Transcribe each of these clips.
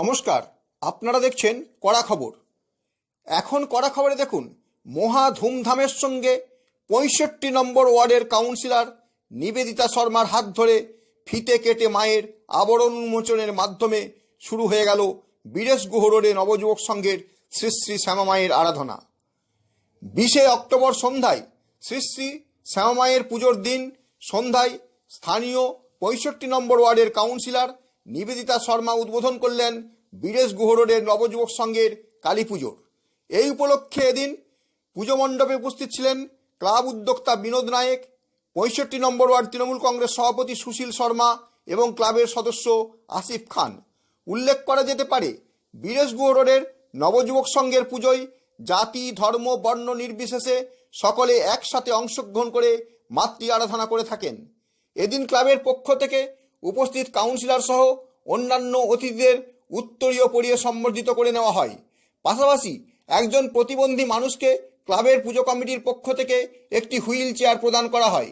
নমস্কার, আপনারা দেখছেন কড়া খবর। এখন কড়া খবরে দেখুন, মহা ধুমধামের সঙ্গে পঁয়ষট্টি নম্বর ওয়ার্ডের কাউন্সিলর নিবেদিতা শর্মার হাত ধরে ফিতে কেটে মায়ের আবরণ উন্মোচনের মাধ্যমে শুরু হয়ে গেল বীরেশ গুহ রোডে নবযুবক সংঘের শ্রী শ্রী শ্যামা মায়ের আরাধনা। বিশে অক্টোবর সন্ধ্যায় শ্রী শ্রী শ্যামামায়ের পুজোর দিন সন্ধ্যায় স্থানীয় পঁয়ষট্টি নম্বর ওয়ার্ডের কাউন্সিলর নিবেদিতা শর্মা উদ্বোধন করলেন বীরেশ গুহ রোডের নবযুবক সংঘের কালী পুজোর। এই উপলক্ষে এদিন পুজো মণ্ডপে উপস্থিত ছিলেন ক্লাব উদ্যোক্তা বিনোদ নায়েক, পঁয়ষট্টি নম্বর ওয়ার্ড তৃণমূল কংগ্রেস সভাপতি সুশীল শর্মা এবং ক্লাবের সদস্য আসিফ খান। উল্লেখ করা যেতে পারে, বীরেশ গুহ রোডের নবযুবক সংঘের পুজোয় জাতি, ধর্ম, বর্ণ নির্বিশেষে সকলে একসাথে অংশগ্রহণ করে মাতৃ আরাধনা করে থাকেন। এদিন ক্লাবের পক্ষ থেকে উপস্থিত কাউন্সিলর সহ অন্যান্য অতিথিদের উত্তরীয় পরিয়ে সম্বর্ধিত করে নেওয়া হয়। পাশাপাশি একজন প্রতিবন্ধী মানুষকে ক্লাবের পুজো কমিটির পক্ষ থেকে একটি হুইল চেয়ার প্রদান করা হয়।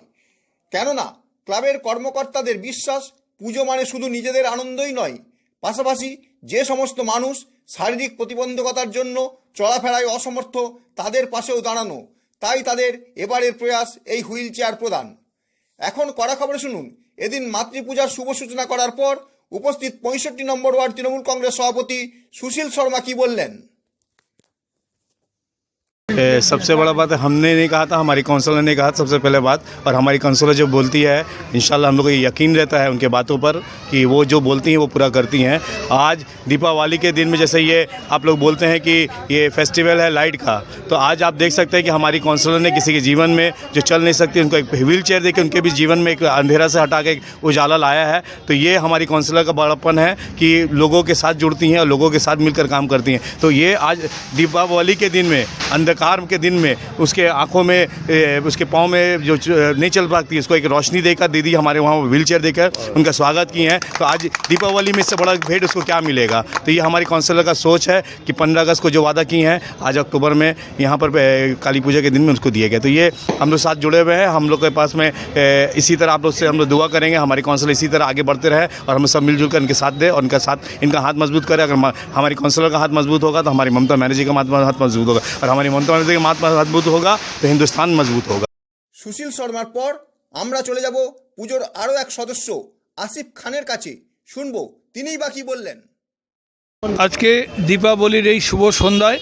কেননা, ক্লাবের কর্মকর্তাদের বিশ্বাস পুজো মানে শুধু নিজেদের আনন্দই নয়, পাশাপাশি যে সমস্ত মানুষ শারীরিক প্রতিবন্ধকতার জন্য চলাফেরায় অসমর্থ তাদের পাশেও দাঁড়ানো, তাই তাদের এবারের প্রয়াস এই হুইল চেয়ার প্রদান। এখন কড়া খবরে শুনুন এদিন মাতৃপূজার শুভ সূচনা করার পর উপস্থিত পঁয়ষট্টি নম্বর ওয়ার্ড তৃণমূল কংগ্রেস সভাপতি সুশীল শর্মা কি বললেন? ए, सबसे बड़ा बात है हमने नहीं कहा था हमारी काउंसलर ने कहा सबसे पहले बात। और हमारी काउंसलर जो बोलती है इंशाल्लाह हम लोग को यकीन रहता है उनके बातों पर कि वो जो बोलती हैं वो पूरा करती हैं। आज दीपावली के दिन में जैसे ये आप लोग बोलते हैं कि ये फेस्टिवल है लाइट का तो आज आप देख सकते हैं कि हमारी काउंसलर ने किसी के जीवन में जो चल नहीं सकती उनको एक व्हील चेयर देकर उनके भी जीवन में एक अंधेरा से हटा के उजाला लाया है। तो ये हमारी काउंसलर का बड़ापन है कि लोगों के साथ जुड़ती हैं और लोगों के साथ मिलकर काम करती हैं। तो ये आज दीपावली के दिन में अंधकार के दिन में उसके आँखों में उसके पाँव में जो नहीं चल पाती, उसको एक रोशनी देकर दीदी हमारे वहाँ व्हील चेयर देकर उनका स्वागत किए हैं। तो आज दीपावली में इससे बड़ा भेंट उसको क्या मिलेगा? तो ये हमारी काउंसलर का सोच है कि पंद्रह अगस्त को जो वादा किए हैं, आज अक्टूबर में यहाँ पर काली पूजा के दिन में उसको दिए गए। तो ये हम लोग साथ जुड़े हुए हैं, हम लोग के पास में इसी तरह आप लोग से हम लोग दुआ करेंगे, हमारी काउंसलर इसी तरह आगे बढ़ते रहे और हम सब मिलजुल कर इनके साथ दें और इनका साथ, इनका हाथ मज़बूत करें। अगर हमारी काउंसलर का हाथ मज़बूत होगा तो हमारी ममता बनर्जी का हाथ मज़बूत होगा और हमारी ममता बनर्जी का हाथ मजबूत होगा तो हिंदुस्तान मजबूत होगा সুশীল শর্মার পর আমরা চলে যাব পুজোর আরও এক সদস্য আসিফ খানের কাছে শুনবো তিনিই বা কি বললেন আজকে দীপাবলির এই শুভ সন্ধ্যায়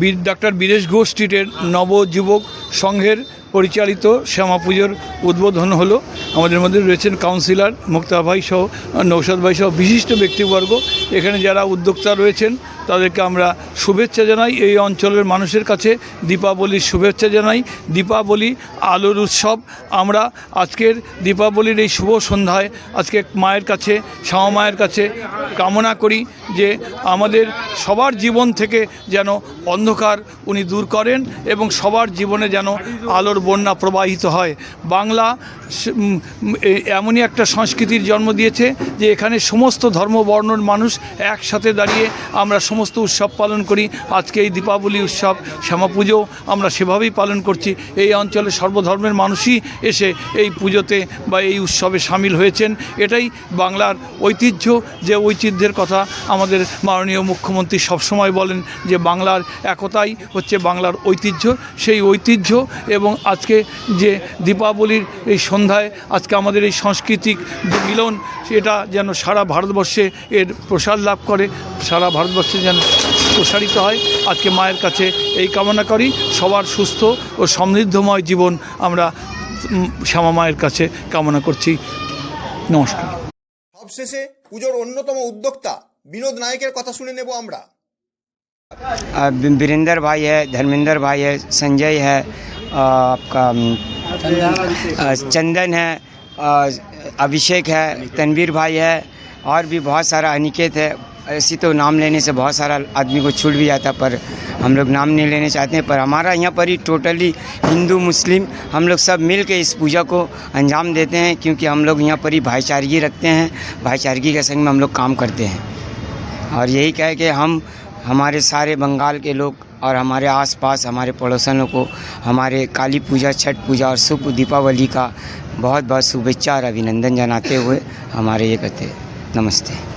বীর ডাক্তার বীরেশ ঘোষ স্ট্রিটের নবযুবক সংঘের পরিচালিত শ্যামা পুজোর উদ্বোধন হলো আমাদের মধ্যে রয়েছেন কাউন্সিলর মুক্তা ভাই সহ নৌসাদ ভাই সহ বিশিষ্ট ব্যক্তিবর্গ এখানে যারা উদ্যোক্তা রয়েছেন তাদেরকে আমরা শুভেচ্ছা জানাই। এই অঞ্চলের মানুষের কাছে দীপাবলির শুভেচ্ছা জানাই। দীপাবলি, আলোর উৎসব। আমরা আজকের দীপাবলির এই শুভ সন্ধ্যায় আজকে মায়ের কাছে শ্যামা মায়ের কাছে কামনা করি যে আমাদের সবার জীবন থেকে যেন অন্ধকার উনি দূর করেন এবং সবার জীবনে যেন আলোর বন্যা প্রবাহিত হয়। বাংলা এমনই একটা সংস্কৃতির জন্ম দিয়েছে যে এখানে সমস্ত ধর্ম বর্ণর মানুষ একসাথে দাঁড়িয়ে আমরা সমস্ত উৎসব পালন করি। আজকে এই দীপাবলি উৎসব, শ্যামা পুজো আমরা সেভাবেই পালন করছি। এই অঞ্চলে সর্বধর্মের মানুষই এসে এই পুজোতে বা এই উৎসবে সামিল হয়েছেন। এটাই বাংলার ঐতিহ্য যে ঐতিহ্যের কথা আমাদের মাননীয় মুখ্যমন্ত্রী সবসময় বলেন যে বাংলার একতাই হচ্ছে বাংলার ঐতিহ্য। সেই ঐতিহ্য এবং আজকে যে দীপাবলির এই সন্ধ্যায় আজকে আমাদের এই সাংস্কৃতিক মিলন, সেটা যেন সারা ভারতবর্ষে এর প্রসার লাভ করে। সারা ভারতবর্ষে যেন প্রসারিত হয় আজকে মায়ের কাছে এই কামনা করি সবার সুস্থ ও সমৃদ্ধময় জীবন আমরা উম, শ্যামা মায়ের কাছে কামনা করছি নমস্কার সবশেষে পুজোর অন্যতম উদ্যোক্তা বিনোদ নায়কের কথা শুনে নেব আমরা अ, वीरेंद्र भाई है धर्मेंद्र भाई है संजय है अ, आपका अम, अ, चंदन है अ, अभिषेक है तनवीर भाई है और भी बहुत सारा अनिकेत है ऐसी तो नाम लेने से बहुत सारा आदमी को छूट भी जाता, पर हम लोग नाम नहीं लेने चाहते हैं। पर हमारा यहाँ पर ही टोटली हिंदू, मुस्लिम हम लोग सब मिल के इस पूजा को अंजाम देते हैं, क्योंकि हम लोग यहाँ पर ही भाईचारगी रखते हैं भाईचारगी के संग में हम लोग काम करते हैं। और यही कहे कि हम, हमारे सारे बंगाल के लोग और हमारे आसपास, हमारे पड़ोसनों को, हमारे काली पूजा, छठ पूजा और शुभ दीपावली का बहुत बहुत शुभेच्छा और अभिनंदन जनाते हुए हमारे ये कहते नमस्ते।